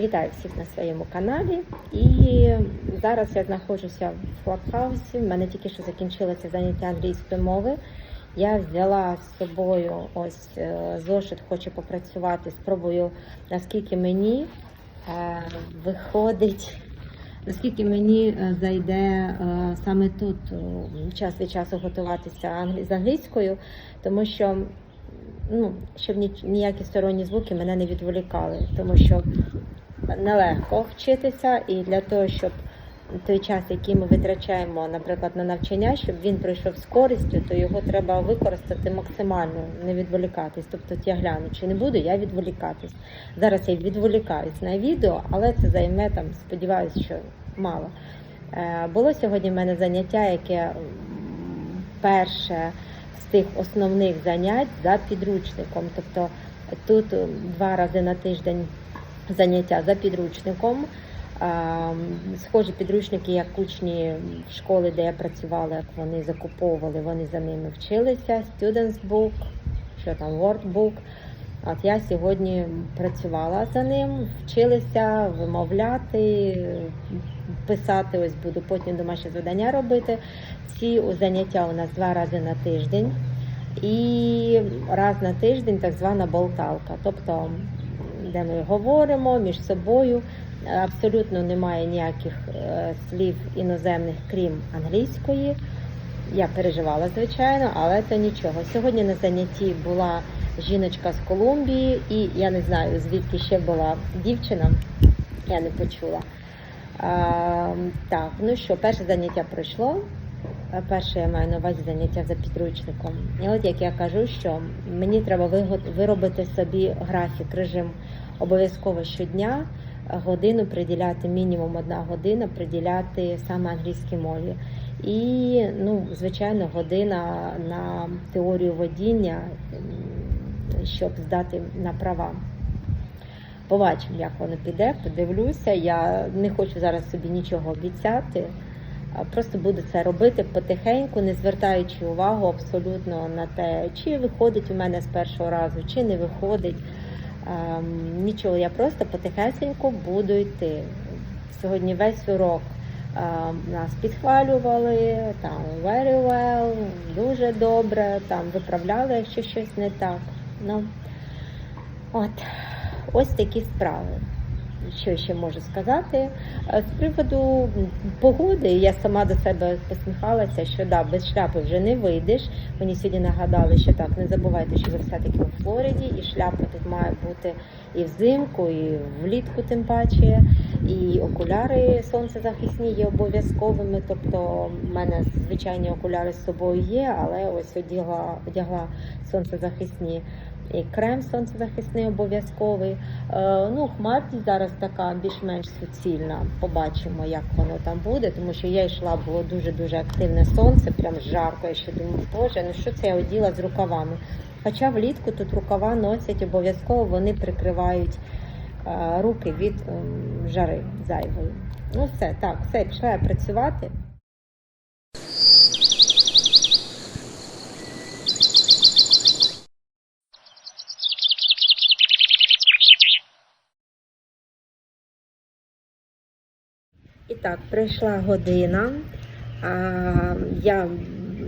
Вітаю всіх на своєму каналі. І зараз я знаходжуся в Клабхаусі. У мене тільки що закінчилося заняття англійської мови. Я взяла з собою ось е, зошит, хочу попрацювати. Спробую, наскільки мені е, виходить, наскільки мені е, зайде саме тут час від часу готуватися з англійською, тому що ну, щоб ніякі сторонні звуки мене не відволікали, тому що нелегко вчитися, і для того, щоб той час, який ми витрачаємо, наприклад, на навчання, щоб він пройшов з користю, то його треба використати максимально, не відволікатись. Тобто я гляну, чи не буду я відволікатись. Зараз я відволікаюсь на відео, але це займе там, сподіваюся, що мало. Е, Було сьогодні в мене заняття, яке перше з тих основних занять за підручником. Тобто тут два рази на тиждень заняття за підручником. Схожі підручники, як учні школи, де я працювала, як вони закуповували, вони за ними вчилися. Students book, що там workbook. От я сьогодні працювала за ним, вчилися вимовляти, писати. Ось буду потім домашнє завдання робити. Ці заняття у нас два рази на тиждень. І раз на тиждень так звана болталка. Тобто де ми говоримо між собою. Абсолютно немає ніяких е, слів іноземних, крім англійської. Я переживала, звичайно, але це нічого. Сьогодні на занятті була жіночка з Колумбії, і я не знаю, звідки ще була дівчина, я не почула. А, так, ну що, перше заняття пройшло. Е, Перше я маю на увазі заняття за підручником. І от як я кажу, що мені треба виробити собі графік, режим обов'язково щодня годину приділяти, мінімум одна година приділяти саме англійській мові. І, ну, звичайно, година на теорію водіння, щоб здати на права. Побачимо, як воно піде, подивлюся. Я не хочу зараз собі нічого обіцяти. Просто буду це робити потихеньку, не звертаючи увагу абсолютно на те, чи виходить у мене з першого разу, чи не виходить. Ем, Нічого, я просто потихесеньку буду йти. Сьогодні весь урок ем, нас підхвалювали, там very well, дуже добре, там виправляли, якщо щось не так. Ну, от, ось такі справи. Що ще можу сказати? Е, З приводу погоди я сама до себе посміхалася, що да, без шляпи вже не вийдеш. Мені сьогодні нагадали, що так, не забувайте, що ви все-таки у Флориді, і шляпа тут має бути і взимку, і влітку, тим паче, і окуляри сонцезахисні є обов'язковими. Тобто, в мене звичайні окуляри з собою є, але ось одягла, одягла сонцезахисні. І крем сонцезахисний обов'язковий. Е, ну, хмарність зараз така більш-менш суцільна. Побачимо, як воно там буде, тому що я йшла, було дуже-дуже активне сонце, прям жарко. Я ще думаю, боже, ну що це я оділа з рукавами. Хоча влітку тут рукава носять обов'язково, вони прикривають е, руки від ем, жари зайвої. Ну все, так, все, пішла я працювати. І так, пройшла година. А, я,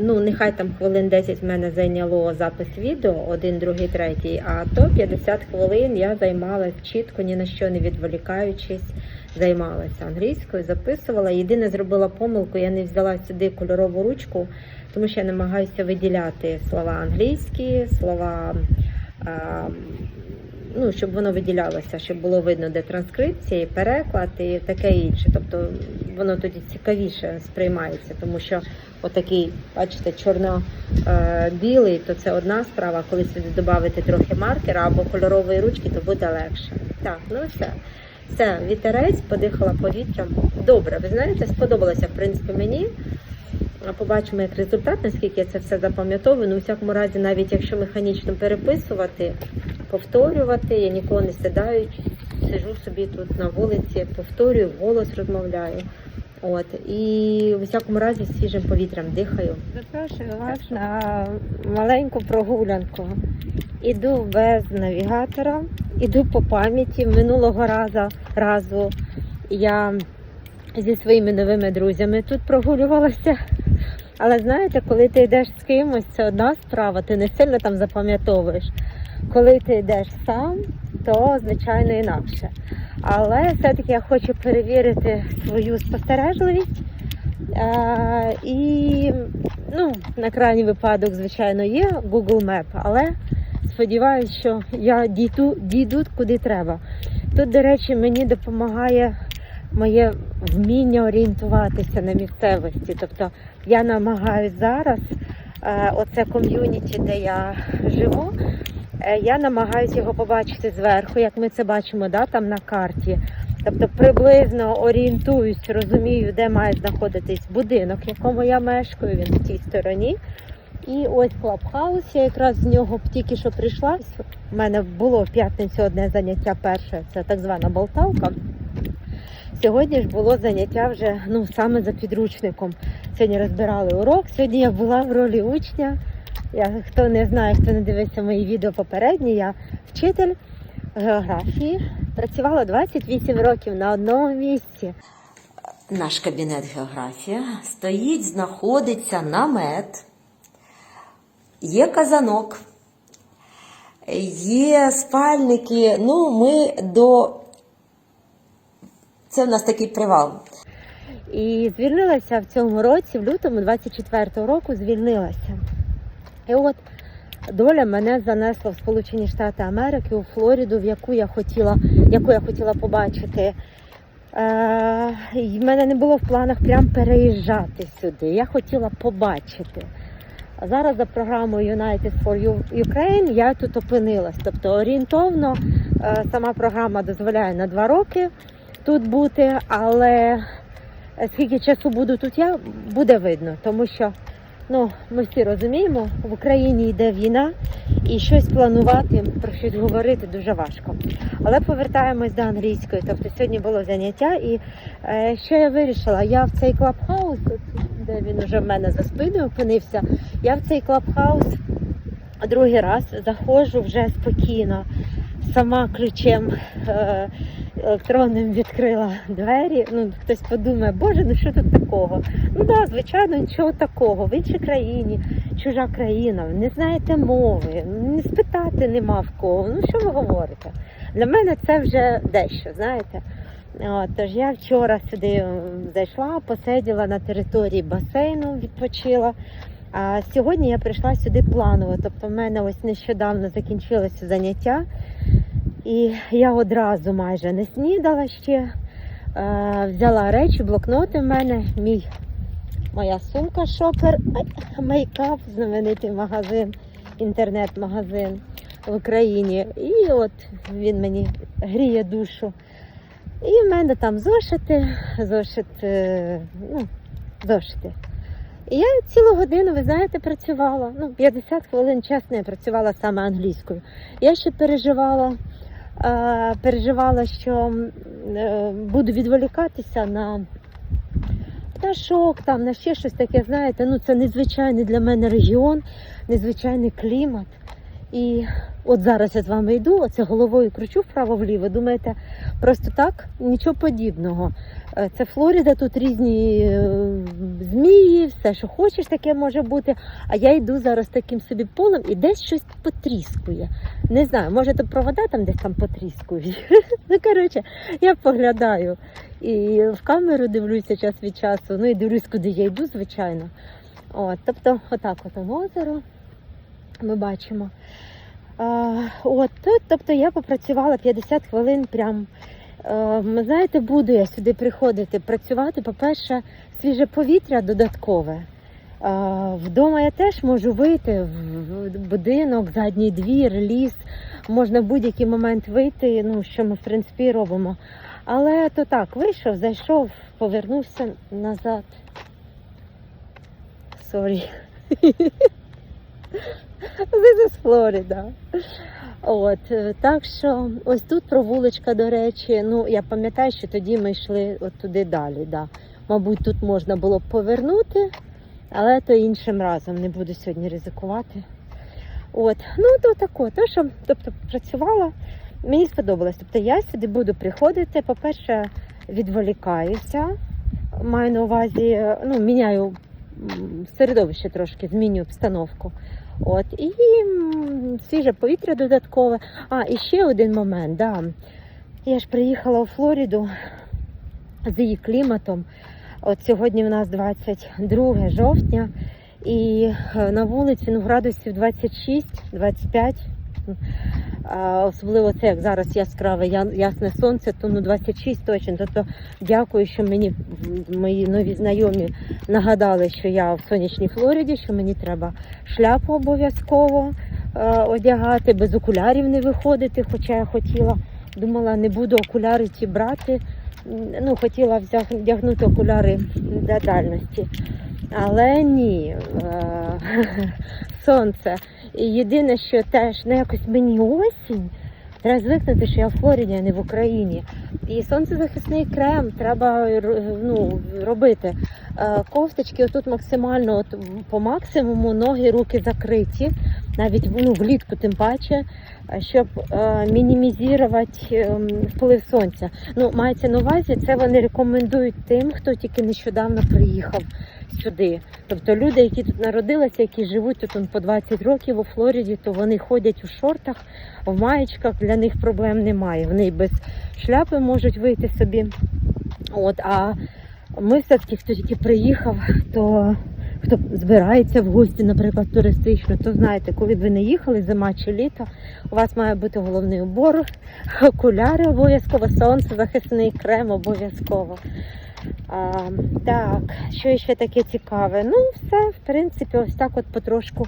ну, нехай там хвилин 10 в мене зайняло запис відео, один, другий, третій, а то 50 хвилин я займалась чітко, ні на що не відволікаючись, займалася англійською, записувала. Єдине зробила помилку, я не взяла сюди кольорову ручку, тому що я намагаюся виділяти слова англійські, слова. А, ну, щоб воно виділялося, щоб було видно, де транскрипція, і переклад і таке інше. Тобто воно тоді цікавіше сприймається, тому що отакий, бачите, чорно-білий, то це одна справа. Коли сюди додати трохи маркера або кольорової ручки, то буде легше. Так, ну все. Все, вітерець, подихала повітрям. Добре, ви знаєте, сподобалося, в принципі, мені. Побачимо, як результат, наскільки я це все запам'ятовую. Ну, у всякому разі, навіть якщо механічно переписувати, повторювати, я нікого не сідаю, сижу собі тут на вулиці, повторюю, голос розмовляю. От і у всякому разі свіжим повітрям дихаю. Запрошую вас на маленьку прогулянку. Іду без навігатора іду по пам'яті. Минулого разу, разу я зі своїми новими друзями тут прогулювалася. Але знаєте, коли ти йдеш з кимось, це одна справа, ти не сильно там запам'ятовуєш. Коли ти йдеш сам, то звичайно інакше. Але все-таки я хочу перевірити свою спостережливість. Е, і ну, на крайній випадок, звичайно, є Google Map, але сподіваюся, що я дійду, дійду куди треба. Тут, до речі, мені допомагає моє вміння орієнтуватися на місцевості. Тобто я намагаюся зараз, е, оце ком'юніті, де я живу, я намагаюся його побачити зверху, як ми це бачимо да, там на карті. Тобто приблизно орієнтуюсь, розумію, де має знаходитись будинок, в якому я мешкаю, він в тій стороні. І ось клабхаус, я якраз з нього тільки що прийшла. У мене було в п'ятницю одне заняття перше, це так звана болталка. Сьогодні ж було заняття вже ну, саме за підручником. Сьогодні розбирали урок. Сьогодні я була в ролі учня. Я, хто не знає, хто не дивився мої відео попередні, я вчитель географії. Працювала 28 років на одному місці. Наш кабінет географія стоїть, знаходиться намет, є казанок, є спальники. Ну, ми до. Це в нас такий привал. І звільнилася в цьому році, в лютому 24-го року, звільнилася. І от доля мене занесла в Сполучені Штати Америки, у Флориду, в яку я хотіла, яку я хотіла побачити. Е, і в мене не було в планах прям переїжджати сюди. Я хотіла побачити. А зараз за програмою United for Ukraine я тут опинилась. Тобто орієнтовно е, сама програма дозволяє на два роки тут бути, але скільки часу буду тут я, буде видно, тому що ну, ми всі розуміємо, в Україні йде війна і щось планувати, про щось говорити дуже важко. Але повертаємось до англійської. Тобто сьогодні було заняття, і е, що я вирішила? Я в цей клабхаус, де він вже в мене за спиною опинився, я в цей клабхаус другий раз заходжу вже спокійно, сама ключем. Е, електронним відкрила двері. Ну, хтось подумає, боже, ну що тут такого? Ну да, звичайно, нічого такого. В іншій країні, чужа країна, не знаєте мови, не спитати нема в кого. Ну що ви говорите? Для мене це вже дещо, знаєте. От, тож я вчора сюди зайшла, посиділа на території басейну, відпочила. А сьогодні я прийшла сюди планово. Тобто, в мене ось нещодавно закінчилося заняття. І я одразу майже не снідала ще. Е, взяла речі, блокноти в мене, мій, моя сумка шопер, мейкап, знаменитий магазин, інтернет-магазин в Україні. І от він мені гріє душу. І в мене там зошити, зошит, е, ну, зошити. І я цілу годину, ви знаєте, працювала. Ну, 50 хвилин, чесно, я працювала саме англійською. Я ще переживала переживала, що е, буду відволікатися на пташок, там, на ще щось таке, знаєте, ну це незвичайний для мене регіон, незвичайний клімат. І от зараз я з вами йду, оце головою кручу вправо-вліво. Думаєте, просто так? Нічого подібного. Е, Це Флорида, тут різні е, змії, все, що хочеш, таке може бути. А я йду зараз таким собі полем і десь щось потріскує. Не знаю, може то провода там десь там потріскують. Ну, коротше, я поглядаю і в камеру дивлюся час від часу. Ну і дивлюсь, куди я йду, звичайно. От, тобто, отак от озеро ми бачимо. А, от, тобто я попрацювала 50 хвилин прям. Е, знаєте, буду я сюди приходити працювати. По-перше, свіже повітря додаткове. Е, Вдома я теж можу вийти в будинок, задній двір, ліс. Можна в будь-який момент вийти, ну що ми в принципі робимо. Але то так, вийшов, зайшов, повернувся назад. Сорі. This is Florida. От, е, так що ось тут провулочка, до речі. Ну, я пам'ятаю, що тоді ми йшли от туди далі. Да. Мабуть, тут можна було б повернути, але то іншим разом не буду сьогодні ризикувати. От, ну то тако, то що, тобто працювала мені сподобалось. Тобто я сюди буду приходити. По-перше, відволікаюся. Маю на увазі, е, ну, міняю середовище трошки, змінюю обстановку. От, і свіже повітря додаткове. А, і ще один момент, да. Я ж приїхала у Флориду з її кліматом. От сьогодні у нас 22 жовтня, і е, на вулиці ну, градусів 26-25. Особливо це як зараз яскраве ясне сонце, то ну 26 точно. Тобто дякую, що мені мої нові знайомі нагадали, що я в сонячній Флориді, що мені треба шляпу обов'язково е, одягати, без окулярів не виходити, хоча я хотіла. Думала, не буду окуляри ті брати. Ну, хотіла вдягнути окуляри для дальності. Але ні, е, сонце. І єдине, що теж ну, якось мені осінь. Треба звикнути, що я в Флориді, а не в Україні. І сонцезахисний крем треба ну, робити. Е, Кофточки отут максимально от, по максимуму ноги, руки закриті, навіть ну, влітку тим паче, е, щоб е, мінімізувати ем, вплив сонця. Ну, мається на увазі, це вони рекомендують тим, хто тільки нещодавно приїхав сюди. Тобто люди, які тут народилися, які живуть тут по 20 років у Флориді, то вони ходять у шортах, в маєчках, для них проблем немає. Вони без шляпи можуть вийти собі. От, а ми все-таки, хто тільки приїхав, то хто збирається в гості, наприклад, туристично, то знаєте, коли б ви не їхали, зима чи літо, у вас має бути головний убор, окуляри обов'язково, сонце, захисний крем обов'язково. А, так, що ще таке цікаве? Ну, все, в принципі, ось так от потрошку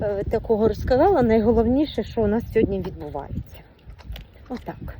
е, такого розказала. Найголовніше, що у нас сьогодні відбувається. Отак.